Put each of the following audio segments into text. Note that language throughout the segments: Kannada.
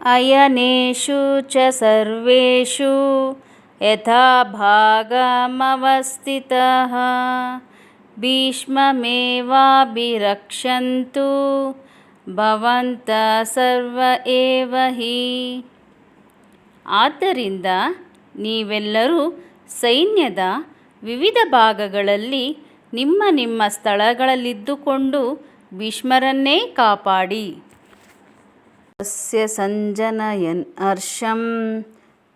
अयनेषु च सर्वेषु यथा भागमवस्थितः भीष्ममेवाभिरक्षन्तु ಸರ್ವ ಏವ ಹಿ ಆದ್ದರಿಂದ ನೀವೆಲ್ಲರೂ ಸೈನ್ಯದ ವಿವಿಧ ಭಾಗಗಳಲ್ಲಿ ನಿಮ್ಮ ನಿಮ್ಮ ಸ್ಥಳಗಳಲ್ಲಿದ್ದುಕೊಂಡು ಭೀಷ್ಮರನ್ನೇ ಕಾಪಾಡಿ. ಸಂಜನಯನ್ ಹರ್ಷಂ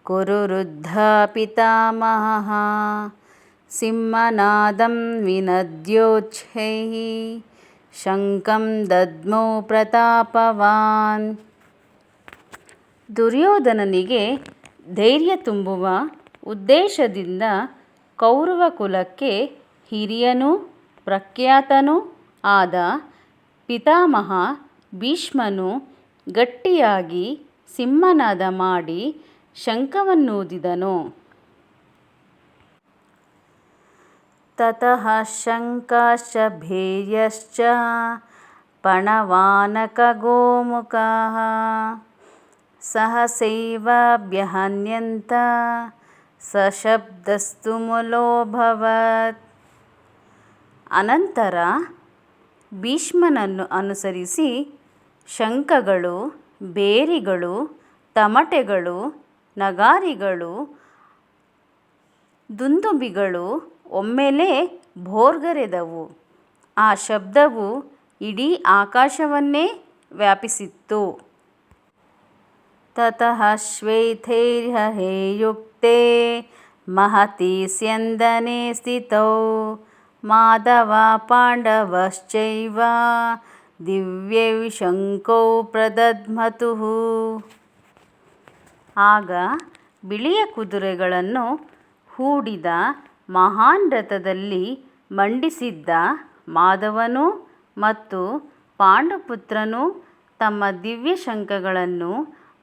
ಕುರು ವೃದ್ಧ ಪಿತಾಮಹಃ ಸಿಂಹನಾದಂ ವಿನದ್ಯೋಚ್ಛೈ ಶಂಖಂ ದದ್ಮೋ ಪ್ರತಾಪವಾನ್ ದುರ್ಯೋಧನನಿಗೆ ಧೈರ್ಯ ತುಂಬುವ ಉದ್ದೇಶದಿಂದ ಕೌರವ ಕುಲಕ್ಕೆ ಹಿರಿಯನೂ ಪ್ರಖ್ಯಾತನೂ ಆದ ಪಿತಾಮಹ ಭೀಷ್ಮನು ಗಟ್ಟಿಯಾಗಿ ಸಿಂಹನಾದ ಮಾಡಿ ಶಂಖವನ್ನೂದಿದನು. ತತಃ ಶಂಖಶ್ಚ ಸಹ ಪಣವಾನಕಗೋಮುಖಾಃ ಸಹಸೈವಾಭ್ಯಹನ್ಯಂತ ಸಶಬ್ದಸ್ತುಮುಲೋऽಭವತ್. ಅನಂತರ ಭೀಷ್ಮನನ್ನು ಅನುಸರಿಸಿ ಶಂಖಗಳು, ಬೇರಿಗಳು, ತಮಟೆಗಳು, ನಗಾರಿಗಳು, ದುಂದುಬಿಗಳು ಒಮ್ಮೆಲೇ ಭೋರ್ಗರೆದವು. ಆ ಶಬ್ದವು ಇಡೀ ಆಕಾಶವನ್ನೇ ವ್ಯಾಪಿಸಿತ್ತು ತತಃ ಶ್ವೇತೈರ್ಹೇಯುಕ್ತೆ ಮಹತಿ ಸ್ಯಂದನೆ ಸ್ಥಿತೌ ಮಾಧವ ಪಾಂಡವಶ್ಚೈವ ದಿವ್ಯೈಃ ಶಂಕೌ ಪ್ರದಧ್ಮತುಃ. ಆಗ ಬಿಳಿಯ ಕುದುರೆಗಳನ್ನು ಹೂಡಿದ ಮಹಾನ್ ರಥದಲ್ಲಿ ಮಂಡಿಸಿದ್ದ ಮಾಧವನು ಮತ್ತು ಪಾಂಡುಪುತ್ರನು ತಮ್ಮ ದಿವ್ಯ ಶಂಖಗಳನ್ನು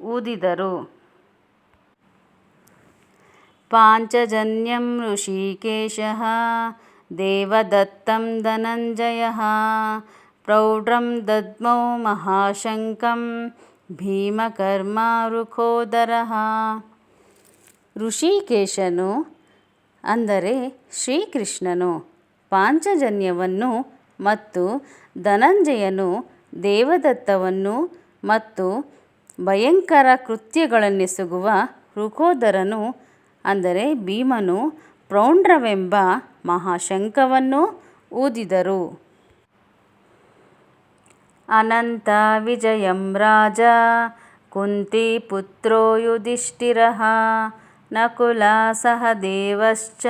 ಊದಿದರು. ಪಾಂಚಜನ್ಯಂ ಋಷಿಕೇಶ, ದೇವದತ್ತಂ ಧನಂಜಯಃ ಪ್ರೌಢಂ ದದ್ಮೌ ಮಹಾಶಂಕಂ ಭೀಮಕರ್ಮ ವೃಕೋದರಃ. ಋಷಿಕೇಶನು ಅಂದರೆ ಶ್ರೀಕೃಷ್ಣನು ಪಾಂಚಜನ್ಯವನ್ನು ಮತ್ತು ಧನಂಜಯನು ದೇವದತ್ತವನ್ನು ಮತ್ತು ಭಯಂಕರ ಕೃತ್ಯಗಳನ್ನೆಸಗುವ ರುಖೋದರನು ಅಂದರೆ ಭೀಮನು ಪ್ರೌಢ್ರವೆಂಬ ಮಹಾಶಂಕವನ್ನು ಊದಿದರು. ಅನಂತ ವಿಜಯಂ ರಾಜಾ ಕುಂತಿಪುತ್ರೋ ಯುಧಿಷ್ಠಿರಃ ಸಹ ಸಹದೇವಶ್ಚ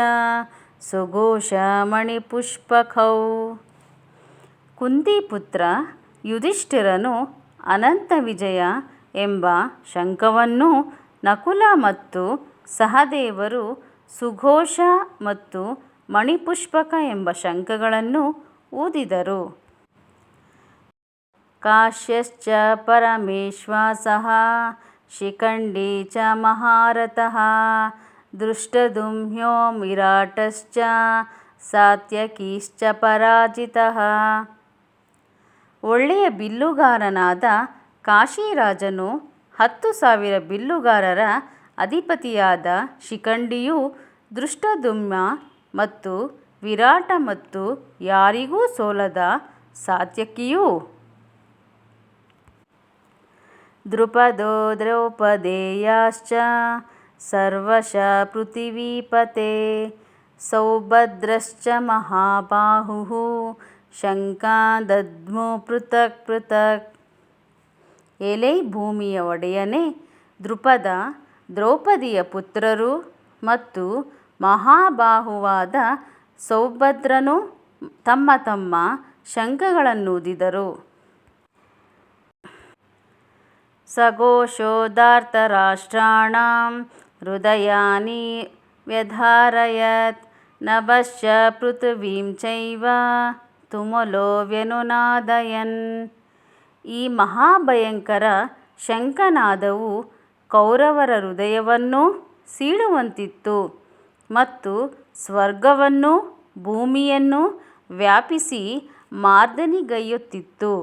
ಸುಘೋಷ ಮಣಿಪುಷ್ಪಕೌ. ಕುಂತಿಪುತ್ರ ಯುಧಿಷ್ಠಿರನು ಅನಂತ ವಿಜಯ ಎಂಬ ಶಂಖವನ್ನು ನಕುಲ ಮತ್ತು ಸಹದೇವರು ಸುಘೋಷ ಮತ್ತು ಮಣಿಪುಷ್ಪಕ ಎಂಬ ಶಂಖಗಳನ್ನು ಊದಿದರು. ಕಾಶ್ಯಶ್ಚ ಪರಮೇಶ್ವಾಸಃ ಶಿಖಂಡಿ ಚ ಮಹಾರಥಃ ಧೃಷ್ಟದ್ಯುಮ್ನೋ ವಿರಾಟಶ್ಚ ಸಾತ್ಯಕೀಶ್ಚ ಪರಾಜಿತಃ. ಒಳ್ಳೆಯ ಬಿಲ್ಲುಗಾರನಾದ ಕಾಶಿರಾಜನು ಹತ್ತು ಸಾವಿರ ಬಿಲ್ಲುಗಾರರ ಅಧಿಪತಿಯಾದ ಶಿಖಂಡಿಯು ದೃಷ್ಟದುಮ್ಯ ಮತ್ತು ವಿರಾಟ ಮತ್ತು ಯಾರಿಗೂ ಸೋಲದ ಸಾತ್ಯಕಿಯೂ. ದ್ರೌಪದೇಯಾಶ್ಚ ಸರ್ವಶ ಪೃಥಿವೀಪತೇ ಸೌಭದ್ರಶ್ಚ ಮಹಾಬಾಹುಃ ಶಂಖಾನ್ ದದ್ಮು ಪೃಥಕ್ ಪೃಥಕ್. ಎಲೈ ಭೂಮಿಯ ಒಡೆಯನೆ ದೃಪದ ದ್ರೌಪದಿಯ ಪುತ್ರರು ಮತ್ತು ಮಹಾಬಾಹುವಾದ ಸೌಭದ್ರನು ತಮ್ಮ ತಮ್ಮ ಶಂಖಗಳನ್ನೂದಿದರು. ಧಾರ್ತರಾಷ್ಟ್ರಾಣಾಂ ಹೃದಯಾನಿ ವ್ಯಧಾರಯತ್ ನಭಶ್ಚ ಪೃಥ್ವೀಂ ಚೈವ ತುಮುಲೋ ವ್ಯನುನಾದಯನ್. ಈ ಮಹಾಭಯಂಕರ ಶಂಖನಾದವು ಕೌರವರ ಹೃದಯವನ್ನು ಸೀಳುವಂತಿತ್ತು ಮತ್ತು ಸ್ವರ್ಗವನ್ನು ಭೂಮಿಯನ್ನು ವ್ಯಾಪಿಸಿ ಮಾರ್ದನಿಗೈಯುತ್ತಿತ್ತು.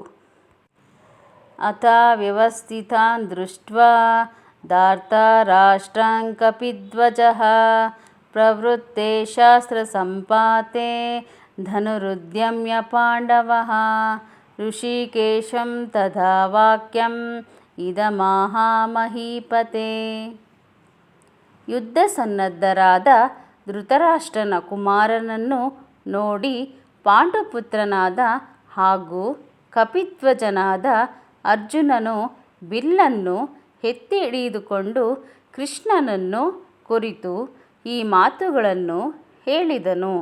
अथ व्यवस्थितान् दृष्ट्वा धार्तराष्ट्रान् कपिध्वजः प्रवृत्ते शास्त्रसम्पाते धनुरुद्यम्य पाण्डवः ऋषिकेशं तथा वाक्यम् ಇದಮಾಹಾಮಹೀಪತೆ ಯುದ್ಧ ಸನ್ನದ್ಧರಾದ ಧೃತರಾಷ್ಟ್ರನ ಕುಮಾರನನ್ನು ನೋಡಿ ಪಾಂಡುಪುತ್ರನಾದ ಹಾಗೂ ಕಪಿಧ್ವಜನಾದ ಅರ್ಜುನನು ಬಿಲ್ಲನ್ನು ಎತ್ತಿ ಹಿಡಿದುಕೊಂಡು ಕೃಷ್ಣನನ್ನು ಕುರಿತು ಈ ಮಾತುಗಳನ್ನು ಹೇಳಿದನು.